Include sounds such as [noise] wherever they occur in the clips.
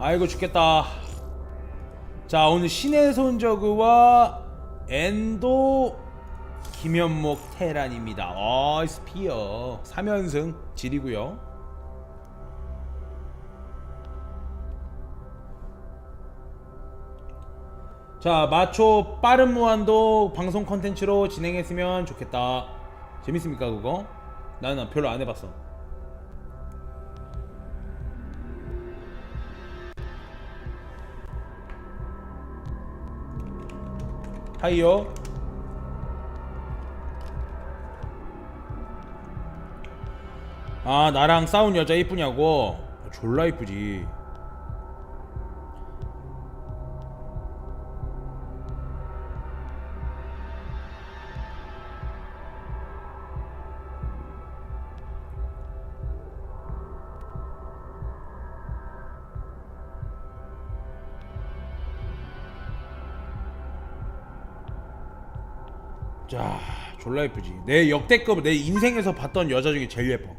아이고 죽겠다. 자 오늘 신의 손저그와 엔도 김현목 테란입니다. 어 스피어 3연승 질이고요. 자 마초 빠른 무한도 방송 컨텐츠로 진행했으면 좋겠다. 재밌습니까 그거? 나는 별로 안 해봤어. 하이요. 아 나랑 싸운 여자 이쁘냐고? 졸라 이쁘지. 자, 졸라 예쁘지. 내 역대급 내 인생에서 봤던 여자 중에 제일 예뻐.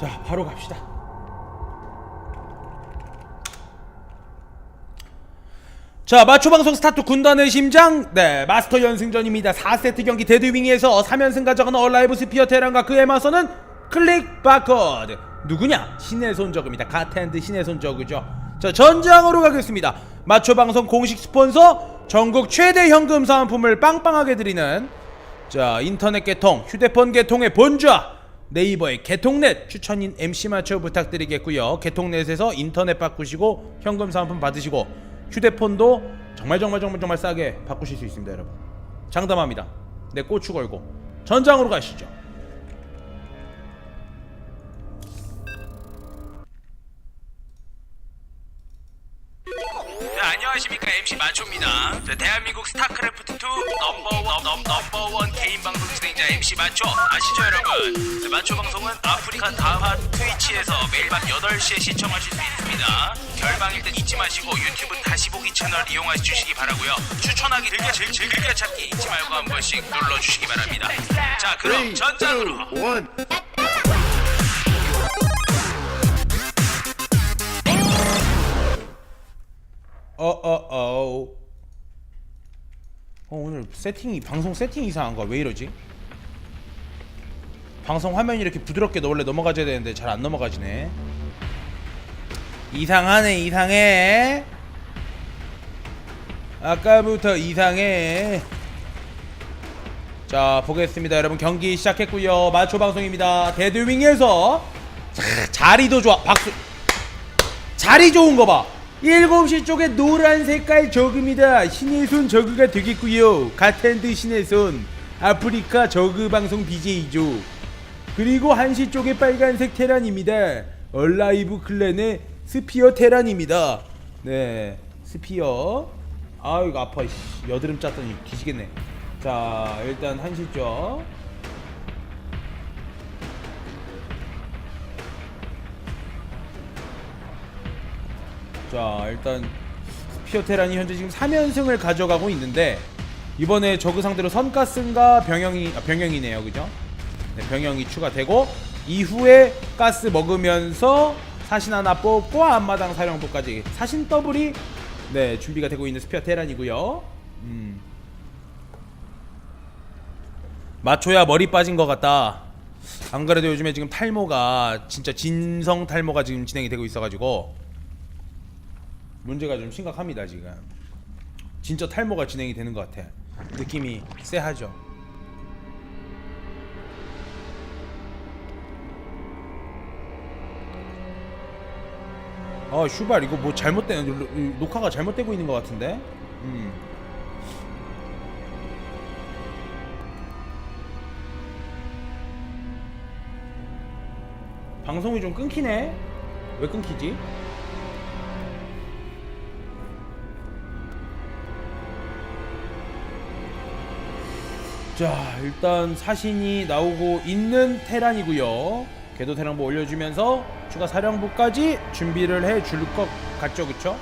자, 바로 갑시다. 자 마초 방송 스타트 군단의 심장. 네 마스터 연승전입니다. 4세트 경기 데드윙에서 3연승 가져가는 얼라이브 스피어 테란과 그에 맞서는 클릭 바코드. 누구냐? 신의 손저그입니다. 가텐드 신의 손저그죠. 자 전장으로 가겠습니다. 마초 방송 공식 스폰서 전국 최대 현금 사은품을 빵빵하게 드리는 자 인터넷 개통 휴대폰 개통의 본좌 네이버의 개통넷 추천인 MC 마초 부탁드리겠고요. 개통넷에서 인터넷 바꾸시고 현금 사은품 받으시고 휴대폰도 정말 정말 정말 정말 싸게 바꾸실 수 있습니다 여러분. 장담합니다. 내 고추 걸고 전장으로 가시죠. 네, 안녕하십니까 MC 마초입니다. 자, 대한민국 스타크래프트 2 넘버원 넘, 넘버원 개인 방송 진행자 MC 마초 아시죠 여러분? 네, 마초 방송은 아프리카 다하 트위치에서 매일 밤 8시에 시청하실 수 있습니다. 결방일 땐 잊지 마시고 유튜브 다시 보기 채널 이용해 주시기 바라고요. 추천하기 즐겨 즐 즐겨 찾기 잊지 말고 한 번씩 눌러 주시기 바랍니다. 자, 그럼 전장으로. 어 어 어. 어, 오늘 세팅이 방송 세팅이 이상한 거야. 왜 이러지? 방송 화면이 이렇게 부드럽게 원래 넘어가줘야 되는데 잘 안 넘어가지네. 이상하네 이상해. 아까부터 이상해. 자 보겠습니다. 여러분 경기 시작했고요. 마초 방송입니다. 데드윙에서 자, 자리도 좋아. 박수. 자리 좋은 거 봐. 7시 쪽에 노란 색깔 저그입니다. 신의 손 저그가 되겠고요. 가텐드 신의 손. 아프리카 저그 방송 BJ죠. 그리고 1시 쪽에 빨간색 테란입니다. 얼라이브 클랜의 스피어 테란입니다. 네. 스피어. 아 이거 아파. 씨. 여드름 짰더니 뒤지겠네. 자, 일단 1시 쪽. 자 일단 스피어 테란이 현재 지금 3연승을 가져가고 있는데 이번에 저그 상대로 선가스인가 병영이 아, 병영이네요 그죠? 네, 병영이 추가되고 이후에 가스 먹으면서 사신 하나 뽑고 앞마당 사령부까지 사신 더블이 네 준비가 되고 있는 스피어 테란이고요. 음. 마초야 머리 빠진 것 같다. 안 그래도 요즘에 지금 탈모가 진짜 진성 탈모가 지금 진행이 되고 있어가지고 문제가 좀 심각합니다 지금. 진짜 탈모가 진행이 되는 것 같아. 느낌이 쎄하죠. 아 슈발 이거 뭐 잘못된 녹화가 잘못되고 있는 것 같은데? 음. 방송이 좀 끊기네? 왜 끊기지? 자 일단 사신이 나오고 있는 테란이고요 궤도 테란부 올려주면서 추가 사령부까지 준비를 해줄 것 같죠 그쵸?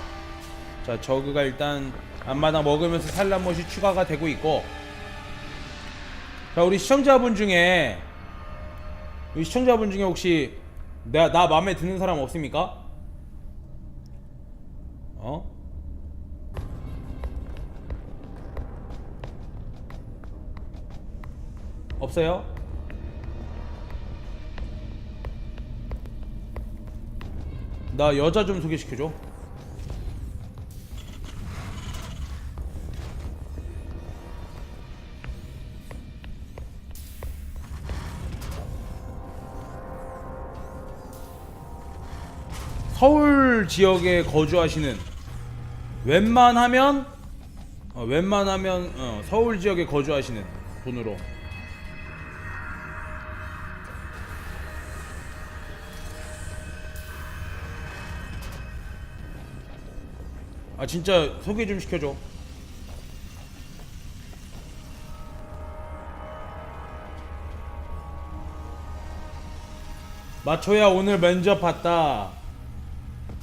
자 저그가 일단 앞마당 먹으면서 산란못이 추가가 되고 있고 자 우리 시청자분 중에 우리 시청자분 중에 혹시 내가 나 마음에 드는 사람 없습니까? 어? 없어요? 나 여자 좀 소개시켜줘. 서울 지역에 거주하시는 웬만하면 어, 웬만하면 어, 서울 지역에 거주하시는 분으로 아 진짜 소개 좀 시켜줘. 마초야 오늘 면접 봤다.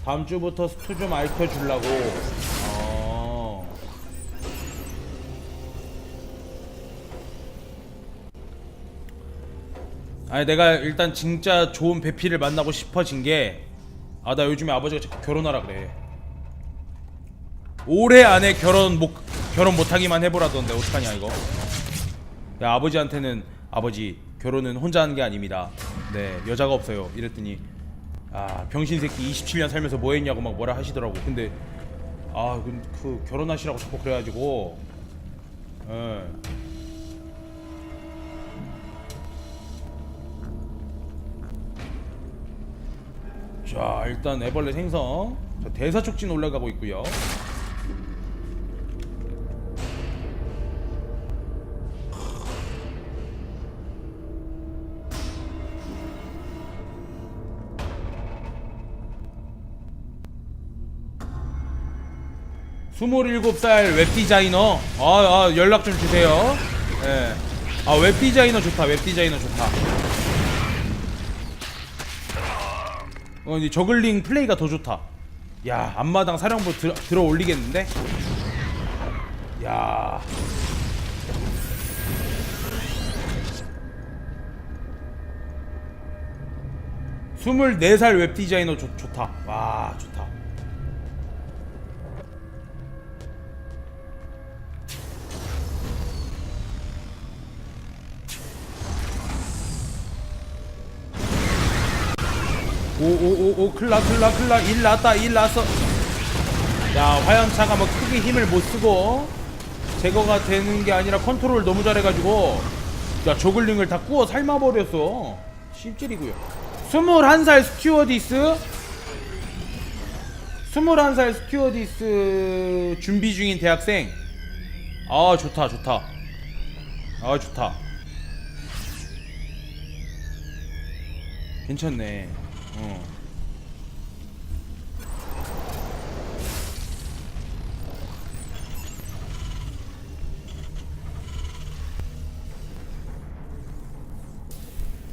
다음 주부터 스투 좀 알려 주려고. 어. 아니 내가 일단 진짜 좋은 배피를 만나고 싶어진 게 아 나 요즘에 아버지가 자꾸 결혼하라 그래. 올해 안에 결혼 못 결혼 못하기만 해보라던데 어떡하냐 이거. 야 아버지한테는 아버지 결혼은 혼자 하는 게 아닙니다. 네 여자가 없어요. 이랬더니 아 병신 새끼 27년 살면서 뭐 했냐고 막 뭐라 하시더라고. 근데 아 그, 그 결혼하시라고 자꾸 그래가지고 예. 자 일단 애벌레 생성 자, 대사 촉진 올라가고 있고요. 스물일곱 살 웹디자이너. 아, 아 연락 좀 주세요. 예. 아 웹디자이너 좋다 웹디자이너 좋다. 어, 이 저글링 플레이가 더 좋다. 야 앞마당 사령부 들어, 들어 올리겠는데? 야. 스물네 살 웹디자이너 좋, 좋다. 와 좋다 오오오오 클라 클라 클라. 일 났다 일 났어. 야 화염차가 뭐 크게 힘을 못 쓰고 제거가 되는 게 아니라 컨트롤 너무 잘해가지고. 야 저글링을 다 구워 삶아버렸어. 실질이고요. 21살 스튜어디스. 21살 스튜어디스 준비 중인 대학생. 아 좋다 좋다. 아 좋다. 괜찮네 어.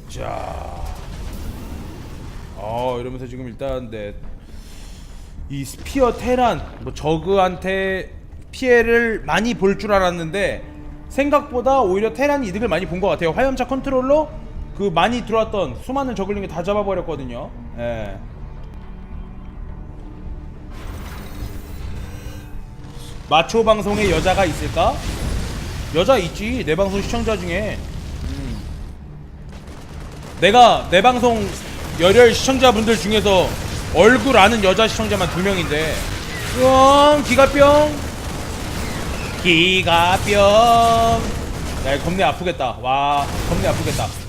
자, 어 이러면서 지금 일단 네, 이 스피어 테란 뭐 저그한테 피해를 많이 볼 줄 알았는데 생각보다 오히려 테란이 이득을 많이 본 것 같아요. 화염차 컨트롤로 그 많이 들어왔던 수많은 저글링을 다 잡아버렸거든요. 예. 마초 방송에 여자가 있을까? 여자 있지. 내 방송 시청자 중에. 음. 내가 내 방송 열혈 시청자분들 중에서 얼굴 아는 여자 시청자만 두 명인데. 뿅 기가뿅. 기가뿅. 야 겁내 아프겠다. 와 겁내 아프겠다.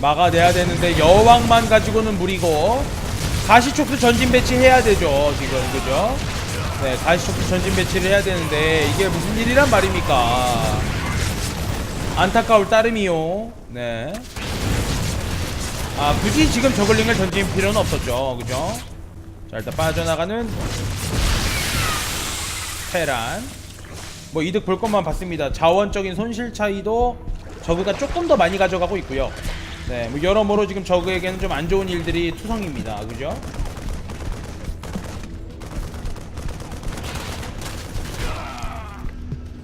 막아내야 되는데 여왕만 가지고는 무리고 가시촉수 전진 배치해야 되죠 지금 그죠? 네 가시촉수 전진 배치를 해야 되는데 이게 무슨 일이란 말입니까? 안타까울 따름이요. 네. 아 굳이 지금 저글링을 던질 필요는 없었죠, 그죠? 자 일단 빠져나가는 테란. 뭐 이득 볼 것만 봤습니다. 자원적인 손실 차이도 저그가 조금 더 많이 가져가고 있고요. 네, 뭐 여러모로 지금 저그에게는 좀 안 좋은 일들이 투성입니다. 그죠?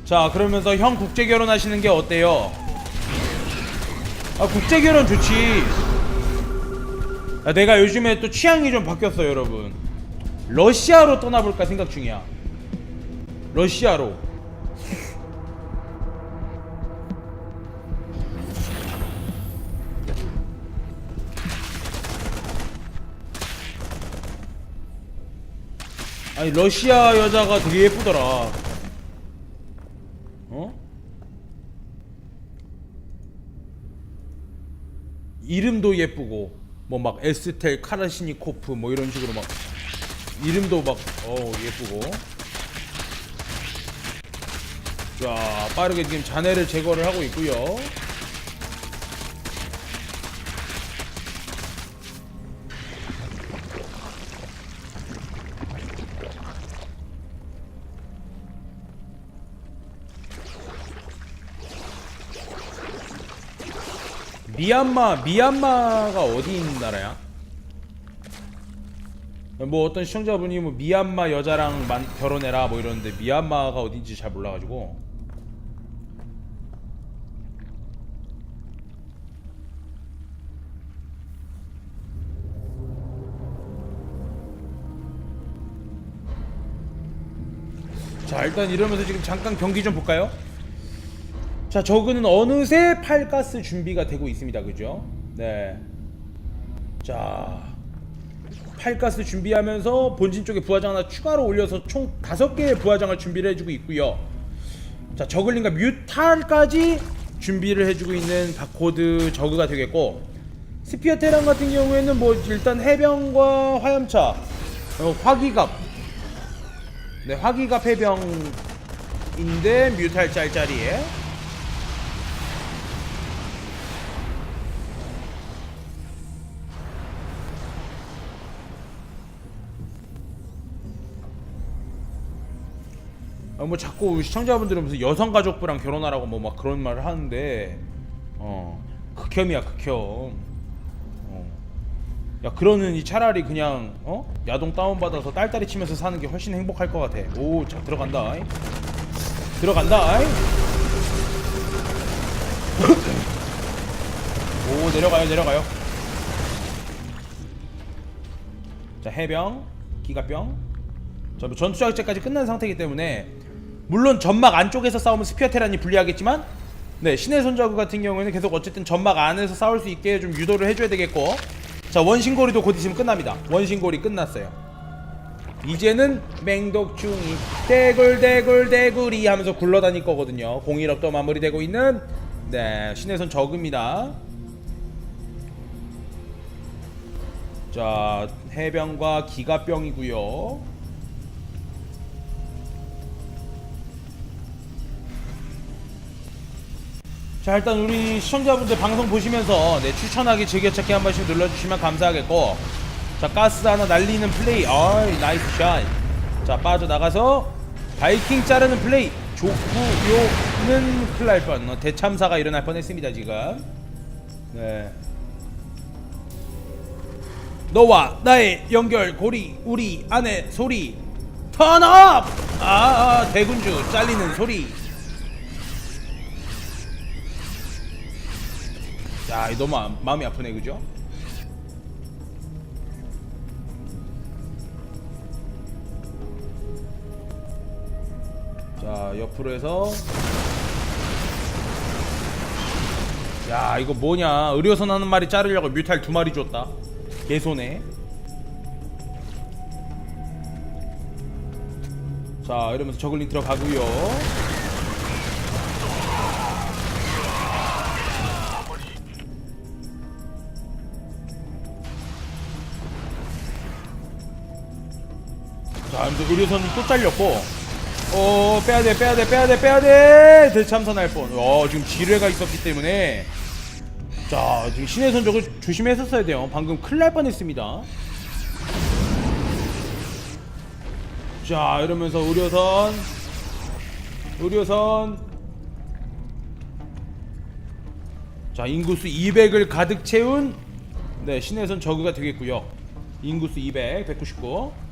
자, 그러면서 형 국제 결혼하시는 게 어때요? 아, 국제 결혼 좋지. 아, 내가 요즘에 또 취향이 좀 바뀌었어, 여러분. 러시아로 떠나볼까 생각 중이야. 러시아로. 아니 러시아 여자가 되게 예쁘더라. 어? 이름도 예쁘고 뭐 막 에스텔 카라시니코프 뭐 이런 식으로 막 이름도 막 어 예쁘고. 자 빠르게 지금 잔해를 제거를 하고 있고요. 미얀마 미얀마가 어디 있는 나라야? 뭐 어떤 시청자분이 뭐 미얀마 여자랑 만, 결혼해라 뭐 이러는데 미얀마가 어딘지 잘 몰라가지고 자 일단 이러면서 지금 잠깐 경기 좀 볼까요? 자 저그는 어느새 팔가스 준비가 되고 있습니다 그죠? 네. 자 팔가스 준비하면서 본진 쪽에 부하장 하나 추가로 올려서 총 다섯 개의 부하장을 준비를 해주고 있고요. 자 저글링과 뮤탈까지 준비를 해주고 있는 바코드 저그가 되겠고 스피어 테란 같은 경우에는 뭐 일단 해병과 화염차 어, 화기갑 네 화기갑 해병인데 뮤탈 짤짤이에 뭐 자꾸 시청자분들은 무슨 여성 가족부랑 결혼하라고 뭐 막 그런 말을 하는데 어 극혐이야 극혐 어. 야 그러느니 차라리 그냥 어 야동 다운 받아서 딸딸이 치면서 사는 게 훨씬 행복할 것 같아 오자 들어간다 아이. 들어간다 아이. [laughs] 오 내려가요 내려가요 자 해병 기가병 자, 뭐 전투 작전까지 끝난 상태이기 때문에 물론 점막 안쪽에서 싸우면 스피어 테란이 불리하겠지만 네 신의 손자구 같은 경우에는 계속 어쨌든 점막 안에서 싸울 수 있게 좀 유도를 해줘야 되겠고. 자 원신고리도 곧 있으면 끝납니다. 원신고리 끝났어요. 이제는 맹독충이 대굴대굴대굴이 하면서 굴러다닐 거거든요. 공일업도 마무리되고 있는 네 신의 손 저그입니다. 자 해병과 기가병이고요 자 일단 우리 시청자분들 방송 보시면서 네, 추천하기 즐겨찾기 한 번씩 눌러주시면 감사하겠고. 자 가스 하나 날리는 플레이. 어이 나이스 샷자 빠져나가서 바이킹 자르는 플레이. 좋구요는 큰일 날 뻔. 어, 대참사가 일어날 뻔했습니다 지금. 네. 너와 나의 연결 고리 우리 안의 소리. 턴업 아, 아 대군주 잘리는 소리 야, 이 너무 아- 마음이 아프네, 그죠? 자, 옆으로 해서 야, 이거 뭐냐? 의료선 하는 마리 자르려고 뮤탈 두 마리 줬다. 개손해. 자, 이러면서 저글링 들어가고요. 자, 이제 의료선이 또 잘렸고, 어, 빼야돼, 빼야돼, 빼야돼, 빼야돼! 대참사 날 뻔. 어, 지금 지뢰가 있었기 때문에. 자, 지금 신의 선적을 조심했었어야 돼요. 방금 큰일 날 뻔 했습니다. 자, 이러면서 의료선. 의료선. 자, 인구수 200을 가득 채운, 네, 신의 선 저그가 되겠고요. 인구수 200, 199.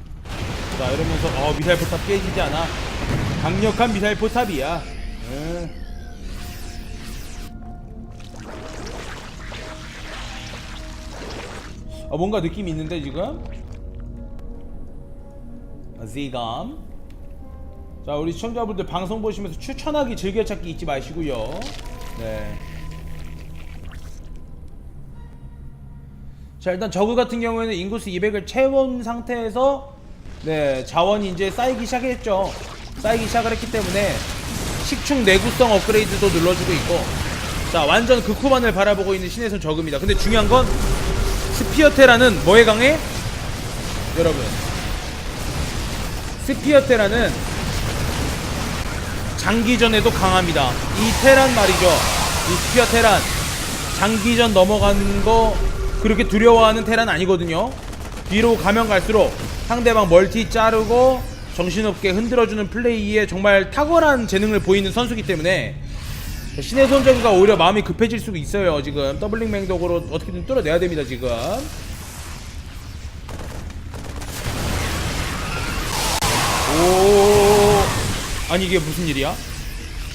자 이러면서 어 미사일 포탑 깨지지 않아. 강력한 미사일 포탑이야. 네. 아 뭔가 느낌이 있는데 지금? 아, 지감 자 우리 시청자분들 방송 보시면서 추천하기 즐겨찾기 잊지 마시고요. 네. 자 일단 저그 같은 경우에는 인구수 200을 채운 상태에서 네 자원이 이제 쌓이기 시작했죠. 쌓이기 시작을 했기 때문에 식충 내구성 업그레이드도 눌러주고 있고 자 완전 극후반을 바라보고 있는 손 저그입니다. 근데 중요한 건 스피어테라는 뭐에 강해? 여러분 스피어테라는 장기전에도 강합니다. 이 테란 말이죠. 이 스피어 테란. 장기전 넘어가는 거 그렇게 두려워하는 테란 아니거든요 뒤로 가면 갈수록 상대방 멀티 자르고 정신없게 흔들어주는 플레이에 정말 탁월한 재능을 보이는 선수기 때문에 신의 손정가 오히려 마음이 급해질 수도 있어요. 지금 더블링 맹독으로 어떻게든 뚫어내야 됩니다 지금. 오. 아니 이게 무슨 일이야?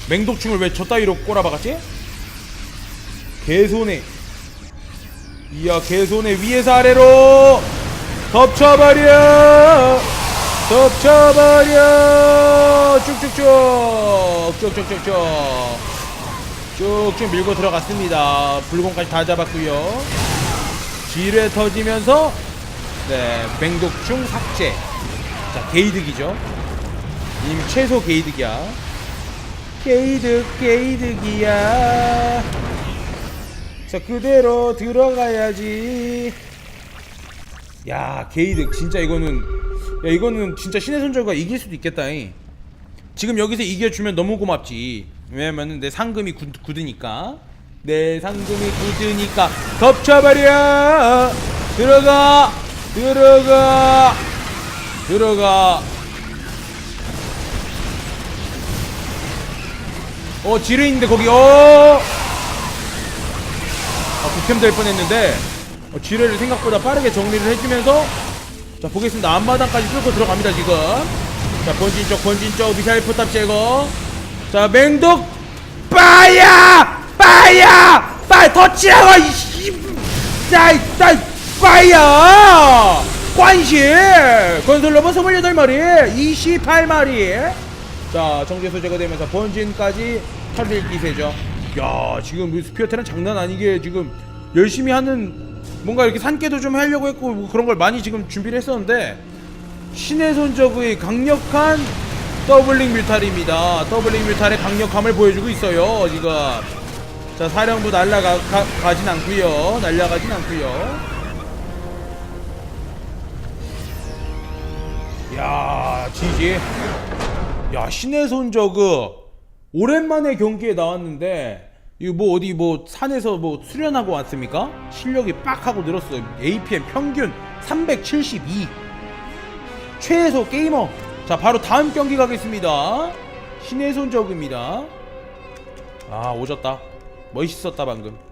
맹독충을 왜 저 따위로 꼬라박았지? 개손에 이야 개손에 위에서 아래로 덮쳐버려. 덮쳐버려. 쭉쭉쭉. 쭉쭉쭉쭉. 쭉쭉 밀고 들어갔습니다. 불공까지 다 잡았고요. 지뢰 터지면서 네 맹독충 삭제. 자 게이득이죠. 님 최소 게이득이야. 게이득 게이득이야. 자 그대로 들어가야지 야 게이득 진짜 이거는 야 이거는 진짜 신의 손절과 이길 수도 있겠다 잉. 지금 여기서 이겨주면 너무 고맙지. 왜냐면은 내 상금이 굳, 굳으니까. 내 상금이 굳으니까. 덮쳐버려! 들어가! 들어가! 들어가! 어 지뢰 있는데 거기 어! 아, 북캠 될 뻔했는데. 어, 지뢰를 생각보다 빠르게 정리를 해주면서 자 보겠습니다. 앞마당까지 뚫고 들어갑니다 지금. 자 본진 쪽 본진 쪽 미사일 포탑 제거. 자 맹독! 빠야 빠야 빠야 더 치라고 이씨! 나이 빠야 관실! 건설로만 28마리 28마리. 자 정제소 제거되면서 본진까지 탑일 기세죠. 야 지금 그 스피어테는 장난 아니게 지금 열심히 하는 뭔가 이렇게 산깨도 좀 하려고 했고 뭐 그런 걸 많이 지금 준비를 했었는데 신의 손적의 강력한 더블링 뮤탈입니다. 더블링 뮤탈의 강력함을 보여주고 있어요 지금. 자 사령부 날라가 가, 가진 않고요. 날라가진 않고요. 야 지지. 야 신의 손저그. 오랜만에 경기에 나왔는데 이거 뭐 어디 뭐 산에서 뭐 수련하고 왔습니까? 실력이 빡 하고 늘었어요. APM 평균 372. 최소 게이머. 자 바로 다음 경기 가겠습니다. 신의 손저그입니다. 아 오졌다. 멋있었다 방금.